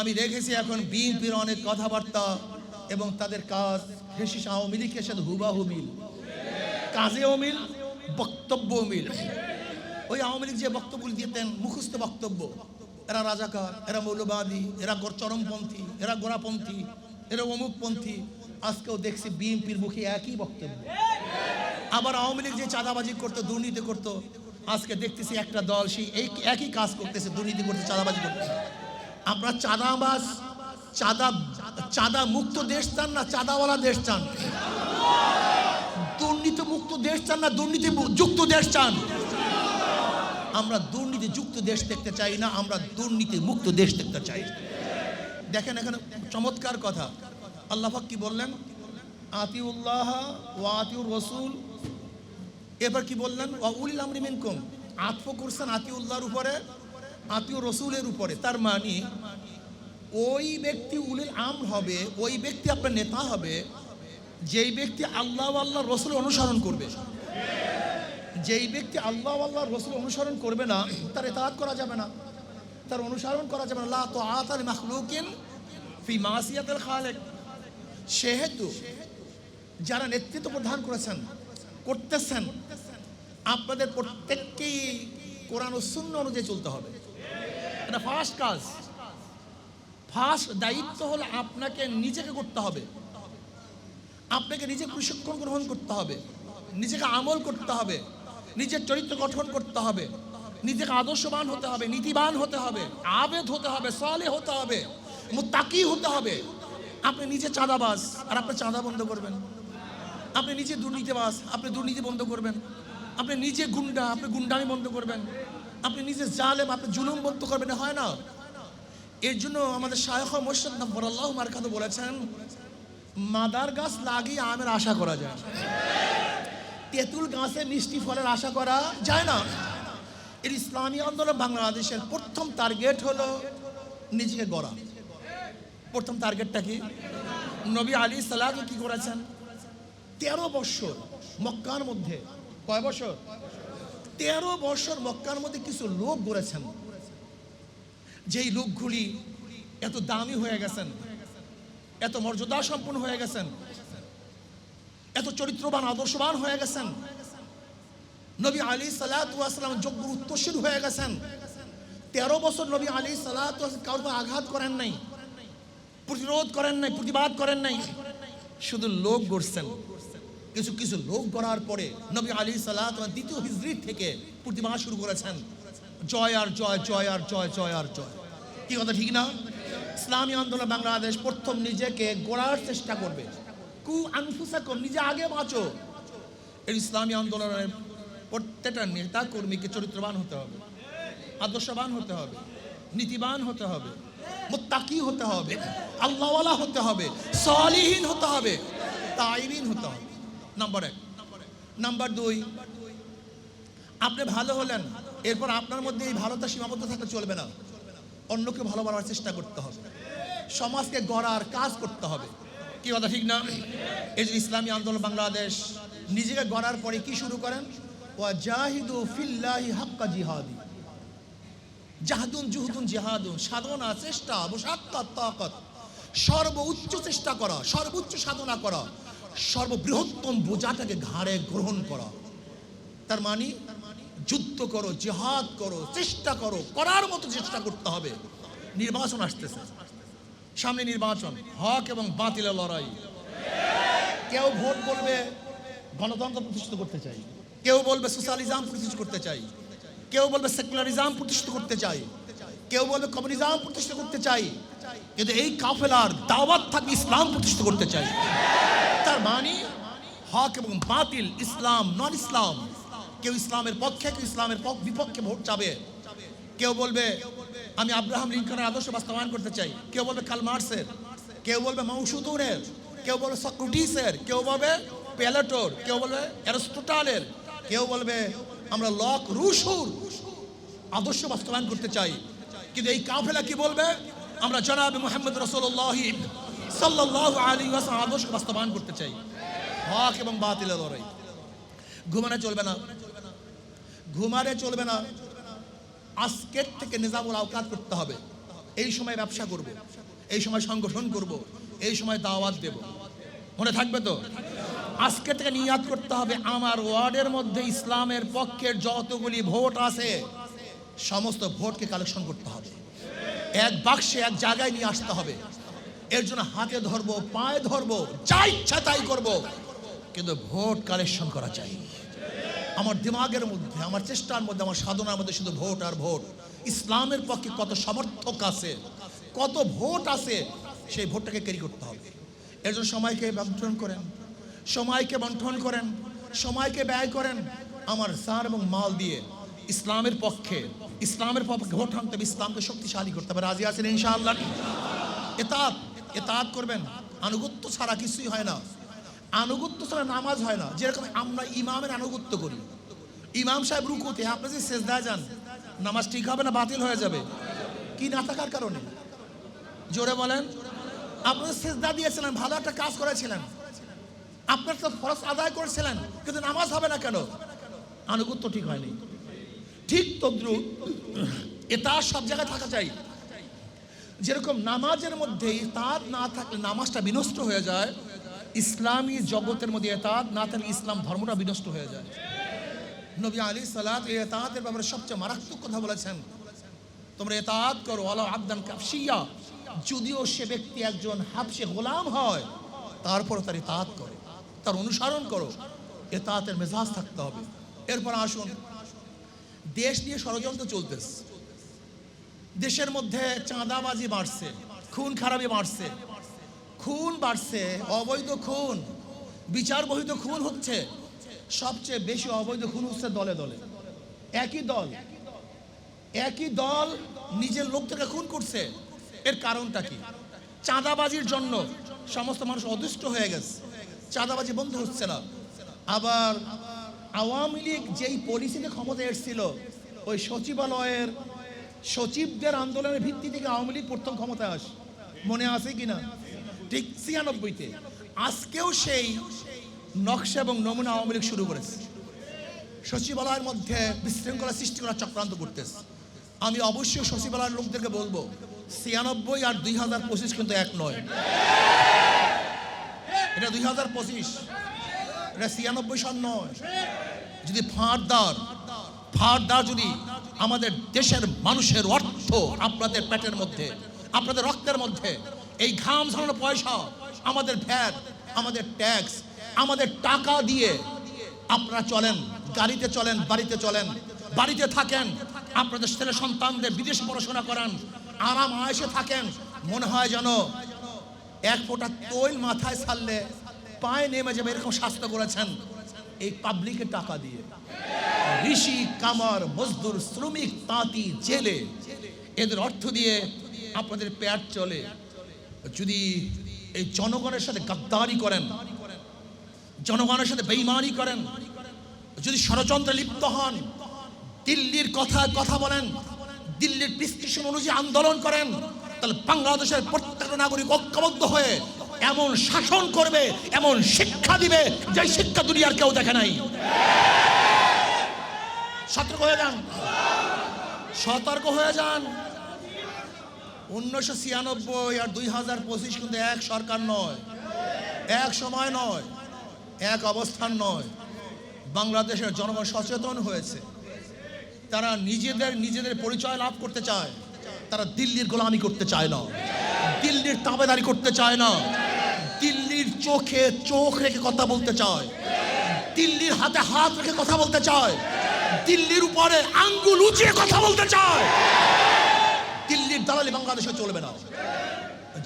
আমি দেখেছি এখন বিএনপির অনেক কথাবার্তা এবং তাদের কাজ ফেসিস আওয়ামী লীগের সাথে হুবাহু মিল। কাজেও মিল, বক্তব্যও মিল। ওই আওয়ামী লীগ যে বক্তব্যগুলি দিতেন, মুখস্থ বক্তব্য, এরা রাজাকার, এরা মৌলবাদী, এরা চরমপন্থী, এরা গোড়াপন্থী, এরা অমুকপন্থী, আজকেও দেখছি বিএনপির মুখে একই বক্তব্য। আবার আওয়ামী লীগ যে চাঁদাবাজি করতো, দুর্নীতি করতো, আজকে দেখতেছি একটা দল সেই একই কাজ করতেছে, দুর্নীতি করতে, চাঁদাবাজি করতে আমরা চাঁদাবাজ, চাঁদা চাঁদা মুক্ত দেশ চান না, চাঁদাওয়ালা দেশ চান? দুর্নীতি মুক্ত দেশ চান না দুর্নীতি যুক্ত দেশ চান? আমরা দুর্নীতি যুক্ত দেশ দেখতে চাই না, আমরা দুর্নীতি মুক্ত দেশ দেখতে চাই। দেখেন এখানে চমৎকার কথা। আল্লাহাক কি বললেন? আতিউল্লাহ ও আতিউর রসুল। এবার কি বললেন? ও উলিল আমরি মিনকুম। আতফ করছেন আতিউল্লাহর উপরে। আতিউর রসুলের উপরে, তার মানে ওই ব্যক্তি উলিল আম হবে, ওই ব্যক্তি আপনার নেতা হবে, যেই ব্যক্তি আল্লাহ আল্লাহ রসুল অনুসরণ করবে। যেই ব্যক্তি আল্লাহ আল্লাহ রসুল অনুসরণ করবে না, তার এতাহাত করা যাবে না। তার অনুসরণ করা যাবে না। তো আতাল ফি খালেক। সেহেতু যারা নেতৃত্ব প্রদান করেছেন, করতেছেন, আপনাদের প্রত্যেককেই কোরআন ও শূন্য অনুযায়ী চলতে হবে। এটা ফার্স্ট কাজ। ফার্স্ট দায়িত্ব হলো আপনাকে নিজেকে করতে হবে। আপনাকে নিজে প্রশিক্ষণ গ্রহণ করতে হবে। নিজেকে আমল করতে হবে। নিজের চরিত্র গঠন করতে হবে। নিজেকে আদর্শবান হতে হবে, নীতিবান হতে হবে, আবেদ হতে হবে সলে হতে হবে মুতাকি হতে হবে। আপনি নিজে চাঁদাবাজ আর আপনি চাঁদা বন্ধ করবেন। আপনি নিজে দুর্নীতিবাজ, আপনি দুর্নীতি বন্ধ করবেন। আপনি নিজে গুন্ডা, আপনি গুন্ডামি বন্ধ করবেন। আপনি নিজে জালেম, আপনি জুলুম বন্ধ করবেন হয় না। এর জন্য আমাদের শায়খ মোর্শেদ নব্বর আল্লাহ মার্কাত বলেছেন, মাদার গাছ লাগিয়ে আমের আশা করা যায়। তেঁতুল গাছে মিষ্টি ফলের আশা করা যায় না। এর ইসলামী আন্দোলন বাংলাদেশের প্রথম টার্গেট হলো নিজেকে গড়া। প্রথম টার্গেটটা কি? নবী আলী সালাহকে কি করেছেন? তেরো বছর মক্কার মধ্যে কয় বছর? তেরো বছর মক্কার মধ্যে কিছু লোক গড়েছেন যেই লোকগুলি এত দামি হয়ে গেছেন, এত মর্যাদা সম্পন্ন হয়ে গেছেন, এত চরিত্রবান, আদর্শবান হয়ে গেছেন, নবী আলী সালাতাম যোগ্য উত্তরশীল হয়ে গেছেন। তেরো বছর নবী আলী সালাত কারোর আঘাত করেন নাই, প্রতিরোধ করেন নাই, প্রতিবাদ করেন নাই, শুধু লোক গড়ছেন কিছু কিছু লোক গড়ার পরে নবী আলী সালাত দ্বিতীয় হিজরির থেকে প্রতিবাদ শুরু করেছেন। জয় আর জয় জয় আর জয় জয় আর জয়। কি কথা, ঠিক না? ইসলামী আন্দোলন বাংলাদেশ প্রথম নিজেকে গড়ার চেষ্টা করবে। কু আনফুসাকুম, নিজে আগে বাঁচো। এই ইসলামী আন্দোলনের প্রত্যেকটা নেতা কর্মীকে চরিত্রবান হতে হবে। আদর্শবান হতে হবে। নীতিবান হতে হবে। মুত্তাকি হতে হবে। আল্লাহওয়ালা হতে হবে। সলিহীন হতে হবে। তাইবিন হতে হবে। নাম্বার এক. নাম্বার দুই, আপনি ভালো হলেন, এরপর আপনার মধ্যে এই ভালোটা সীমাবদ্ধ থাকলে চলবে না। অন্যকে ভালো বানার চেষ্টা করতে হবে। সমাজকে গড়ার কাজ করতে হবে। কি কথা, ঠিক না? এই যে ইসলামী আন্দোলন বাংলাদেশ, নিজেকে গড়ার পরে কি শুরু করেন? ওয়া জাহিদু ফিল্লাহি হাক্কা জিহাদি। জাহাদুন জুহুদুন জিহাদুন, সাধনা, চেষ্টা মুশাক্কাত তাকাত। সর্বোচ্চ চেষ্টা করা, সর্বোচ্চ সাধনা করা। সর্ববৃহত্তম বোঝাটাকে ঘাড়ে গ্রহণ করা। তার মানে যুদ্ধ করো, জিহাদ করো, চেষ্টা করো, করার মতো চেষ্টা করতে হবে। নির্বাচন আসতেছে। সামনে নির্বাচন, হক এবং বাতিলের লড়াই। কেউ ভোট বলবে, গণতন্ত্র প্রতিষ্ঠিত করতে চাই। কেউ বলবে, সোশ্যালিজম প্রতিষ্ঠিত করতে চাই। কেউ বলবে, সেকুলারিজম প্রতিষ্ঠিত করতে চাই। কেউ বলবে, কমিউনিজম প্রতিষ্ঠিত করতে চাই। কিন্তু এই কাফেলার দাওয়াত থাকবে ইসলাম প্রতিষ্ঠিত করতে চাই। তার মানে হক এবং বাতিল, ইসলাম নন ইসলাম কেউ ইসলামের পক্ষে, কেউ ইসলামের বিপক্ষে ভোট যাবে কেউ বলবে, আমি আব্রাহাম লিঙ্কনের আদর্শ বাস্তবায়ন করতে চাই। কেউ বলবে কালমার্সের কেউ বলবে মৌসুদুরের কেউ বলবে, সক্রুটিসের। কেউ বলবে প্যালেটোর কেউ বলবে, অ্যারিস্টোটালের। কেউ বলবে, আমরা লক রুশুর আদর্শ বাস্তবায়ন করতে চাই। কিন্তু এই কাফেলা কি বলবে? আমরা জনাব মোহাম্মদ রসুল্লাহ সাল্লাহ আলী ওয়াসাল্লাম আদর্শ বাস্তবায়ন করতে চাই। হক এবং বাতিলের লড়াই। ঘুমানো চলবে না। ঘুমারে চলবে না। আজকের থেকে নিজামুল আওকাত করতে হবে। এই সময় ব্যবসা করব। এই সময় সংগঠন করব। এই সময় দাওয়াত দেব। মনে থাকবে তো? আজকে থেকে নিয়াত করতে হবে। আমার ওয়ার্ডের মধ্যে ইসলামের পক্ষের যতগুলি ভোট আছে, সমস্ত ভোটকে কালেকশন করতে হবে। এক বাক্সে এক জায়গায় নিয়ে আসতে হবে। এর জন্য হাতে ধরবো, পায়ে ধরবো, যা ইচ্ছা তাই করব। কিন্তু ভোট কালেকশন করা চাই। আমার দিমাগের মধ্যে, আমার চেষ্টার মধ্যে, আমার সাধনার মধ্যে শুধু ভোট আর ভোট। ইসলামের পক্ষে কত সমর্থক আছে, কত ভোট আছে, সেই ভোটটাকে ক্যারি করতে হবে। এর জন্য সময়কে বন্টন করেন, সময়কে বন্টন করেন, সময়কে ব্যয় করেন। আমার সার এবং মাল দিয়ে ইসলামের পক্ষে ইসলামের পক্ষে ভোট আনতে হবে, ইসলামকে শক্তিশালী করতে হবে। রাজি আছেন ইনশাআল্লাহ? এতাত এতাত করবেন। আনুগত্য ছাড়া কিছুই হয় না। আনুগত্য ছাড়া নামাজ হয় না। যেরকম আমরা ইমামের আনুগত্য করি। ইমাম সাহেব রুকুতে, আপনি যে সেজদায় যান, নামাজ ঠিক হবে না বাতিল হয়ে যাবে? কি না থাকার কারণে? জোরে বলেন। আপনি সেজদা দিয়েছিলেন, ভালো একটা কাজ করেছিলেন। আপনার তো ফরজ আদায় করেছিলেন, কিন্তু নামাজ হবে না কেন? আনুগত্য ঠিক হয়নি। ঠিক তদ্রুপ এটা সব জায়গায় থাকা চাই যেরকম নামাজের মধ্যে তার না থাকলে নামাজটা বিনষ্ট হয়ে যায়, ইসলামী জগতের মধ্যে এতাত না থাকলে ইসলাম ধর্মটা বিনষ্ট হয়ে যায়। নবী আলী সালাত এই এতাতের ব্যাপারে সবচেয়ে মারাত্মক কথা বলেছেন। তোমরা এতাত করো আলা আবদান কাফসিয়া যদিও সে ব্যক্তি একজন হাবসে গোলাম হয় তারপর তার এতাত করো। তার অনুসরণ করো এতাতের মেজাজ থাকতে হবে। এরপর আসুন, দেশ নিয়ে ষড়যন্ত্র চলতেছে। দেশের মধ্যে চাঁদাবাজি বাড়ছে, খুন খারাপি বাড়ছে। খুন বাড়ছে, অবৈধ খুন বিচার বহিত খুন হচ্ছে। সবচেয়ে বেশি অবৈধ খুন হচ্ছে দলে দলে। একই দল একই দল নিজের লোকটাকে খুন করছে। এর কারণটা কি? চাঁদাবাজির জন্য সমস্ত মানুষ অদৃষ্ট হয়ে গেছে। চাঁদাবাজি বন্ধ হচ্ছে না। আবার আওয়ামী লীগ যেই পলিসিতে ক্ষমতা এসেছিল, ওই সচিবালয়ের সচিবদের আন্দোলনের ভিত্তি থেকে আওয়ামী লীগ প্রথম ক্ষমতায় আসে মনে আছে কিনা? ঠিক ছিয়ানব্বইতে। আজকেও সেই নকশা এবং নমুনা আওয়ামী লীগ শুরু করেছে। সচিবালয়ের মধ্যে বিশৃঙ্খলা সৃষ্টি করার চক্রান্ত করতেছে। আমি অবশ্যই সচিবালয়ের লোকদেরকে বলব, ছিয়ানব্বই আর দুই হাজার পঁচিশ কিন্তু এক নয়। এটা দুই হাজার পঁচিশ। এটা ছিয়ানব্বই সন নয়। যদি ফাঁড়দার ফাঁড়দার যদি আমাদের দেশের মানুষের অর্থ আপনাদের পেটের মধ্যে, আপনাদের রক্তের মধ্যে। এই ঘাম ঝরানো পয়সা, আমাদের ভ্যাট, আমাদের ট্যাক্স, আমাদের টাকা দিয়ে আপনারা চলেন, গাড়িতে চলেন, বাড়িতে চলেন, বাড়িতে থাকেন, আপনাদের ছেলে সন্তানদের বিদেশে পড়াশোনা করান, আরাম আয়েসে থাকেন, মনে হয় যেন এক ফোঁটা তৈল মাথায় ছাড়লে পায়ে নেমে যাবে, এরকম স্বাস্থ্য করেছেন। এই পাবলিকের টাকা দিয়ে। ঋষি, কামার, মজদুর, শ্রমিক, তাঁতি, জেলে। এদের অর্থ দিয়ে আপনাদের পেট চলে। যদি এই জনগণের সাথে গাদ্দারি করেন, জনগণের সাথে বেইমানি করেন, যদি ষড়যন্ত্রে লিপ্ত হন, দিল্লির কথা কথা বলেন, দিল্লির প্রিসক্রিপশন অনুযায়ী আন্দোলন করেন, তাহলে বাংলাদেশের প্রত্যেকটা নাগরিক ঐক্যবদ্ধ হয়ে এমন শাসন করবে, এমন শিক্ষা দিবে যে শিক্ষা দুনিয়ার কেউ দেখে নাই। সতর্ক হয়ে যান। সতর্ক হয়ে যান। উনিশশো ছিয়ানব্বই আর দুই হাজার পঁচিশ কিন্তু এক সরকার নয়, এক সময় নয়, এক অবস্থান নয়। বাংলাদেশের জনগণ সচেতন হয়েছে। তারা নিজেদের নিজেদের পরিচয় লাভ করতে চায়। তারা দিল্লির গোলামি করতে চায় না। দিল্লির তাবেদারি করতে চায় না। দিল্লির চোখে চোখ রেখে কথা বলতে চায়। দিল্লির হাতে হাত রেখে কথা বলতে চায়। দিল্লির উপরে আঙ্গুল উঁচিয়ে কথা বলতে চায়। দিল্লির দালালি বাংলাদেশে চলবে না।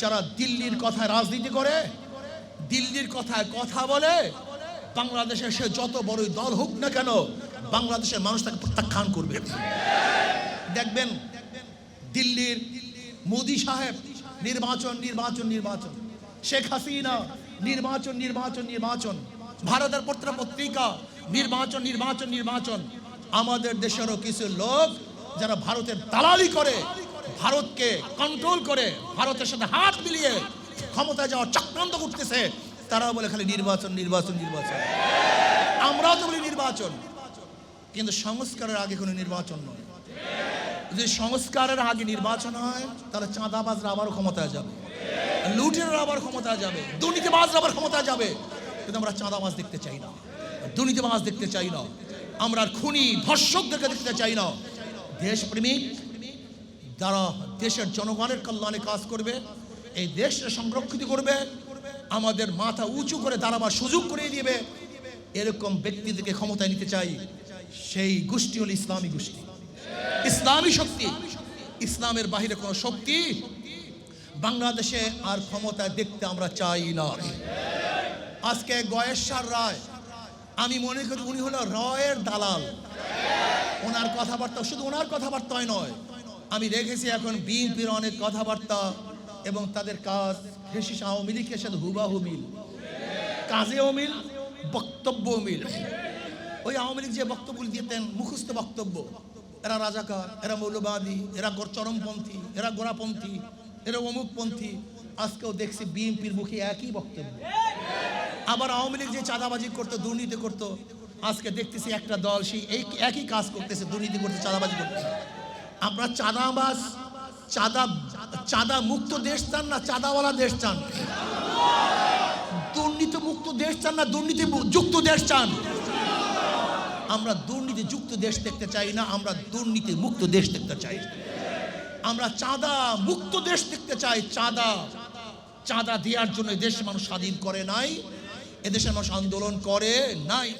যারা দিল্লির কথায় রাজনীতি করে, দিল্লির কথায় কথা বলে বাংলাদেশের সে যত বড়ই দল হোক না কেন, বাংলাদেশের মানুষ তাকে প্রত্যাখ্যান করবে। দেখবেন দিল্লির মোদি সাহেব নির্বাচন নির্বাচন নির্বাচন। শেখ হাসিনা নির্বাচন নির্বাচন নির্বাচন। ভারতের প্রত্যেকটা পত্রিকা নির্বাচন নির্বাচন নির্বাচন। আমাদের দেশেরও কিছু লোক যারা ভারতের দালালি করে, ভারতকে কন্ট্রোল করে, ভারতের সাথে হাত মিলিয়ে ক্ষমতায় যাওয়ার চক্রান্ত করতেছে, তারাও বলে খালি নির্বাচন নির্বাচন নির্বাচন। আমরাও তো বলি নির্বাচন। কিন্তু সংস্কারের আগে কোনো নির্বাচন নয়। যদি সংস্কারের আগে নির্বাচন হয়, তাহলে চাঁদাবাজরা আবার ক্ষমতায় যাবে। লুটেরা আবার ক্ষমতায় যাবে। দুর্নীতিবাজরা আবার ক্ষমতায় যাবে। কিন্তু আমরা চাঁদাবাজ দেখতে চাই না। দুর্নীতিবাজ দেখতে চাই না। আমরা খুনি ধর্ষকদেরকে দেখতে চাই না। দেশপ্রেমিক যারা দেশের জনগণের কল্যাণে কাজ করবে, এই দেশকে সংরক্ষিত করবে, আমাদের মাথা উঁচু করে দাঁড়াবার সুযোগ করে দিবে। এরকম ব্যক্তিদেরকে ক্ষমতায় নিতে চাই সেই গোষ্ঠী হল ইসলামী গোষ্ঠী। ইসলামী শক্তি। ইসলামের বাহিরে কোনো শক্তি বাংলাদেশে আর ক্ষমতায় দেখতে আমরা চাই না। আজকে গয়েশ্বর রায় আমি মনে করি উনি হলো রয়ের দালাল। ওনার কথাবার্তা শুধু ওনার কথাবার্তায় নয়। আমি দেখেছি এখন বিএনপির অনেক কথাবার্তা এবং তাদের কাজ ফেসিস আওয়ামী লীগের সাথে হুবাহু মিল। কাজেও মিল বক্তব্য মিল। ওই আওয়ামী লীগ যে বক্তব্য দিতেন, মুখস্থ বক্তব্য, এরা রাজাকার, এরা মৌলবাদী, এরা চরমপন্থী, এরা গোড়াপন্থী, এরা অমুকপন্থী, আজকেও দেখছি বিএনপির মুখে একই বক্তব্য। আবার আওয়ামী লীগ যে চাঁদাবাজি করতো, দুর্নীতি করতো, আজকে দেখতেছি একটা দল সেই এই- একই কাজ করতেছে, দুর্নীতি করতে, চাঁদাবাজি করতেছে আমরা চাঁদাবাজ, চাঁদা চাঁদা মুক্ত দেশ চান না চাঁদাওয়ালা দেশ চান? দুর্নীতি মুক্ত দেশ চান না দুর্নীতি যুক্ত দেশ চান? আমরা দুর্নীতি যুক্ত দেশ দেখতে চাই না, আমরা দুর্নীতি মুক্ত দেশ দেখতে চাই। আমরা চাঁদা মুক্ত দেশ দেখতে চাই, চাঁদা চাঁদা দেওয়ার জন্য দেশের মানুষ স্বাধীন করে নাই। এদেশের মানুষ আন্দোলন করে নাই।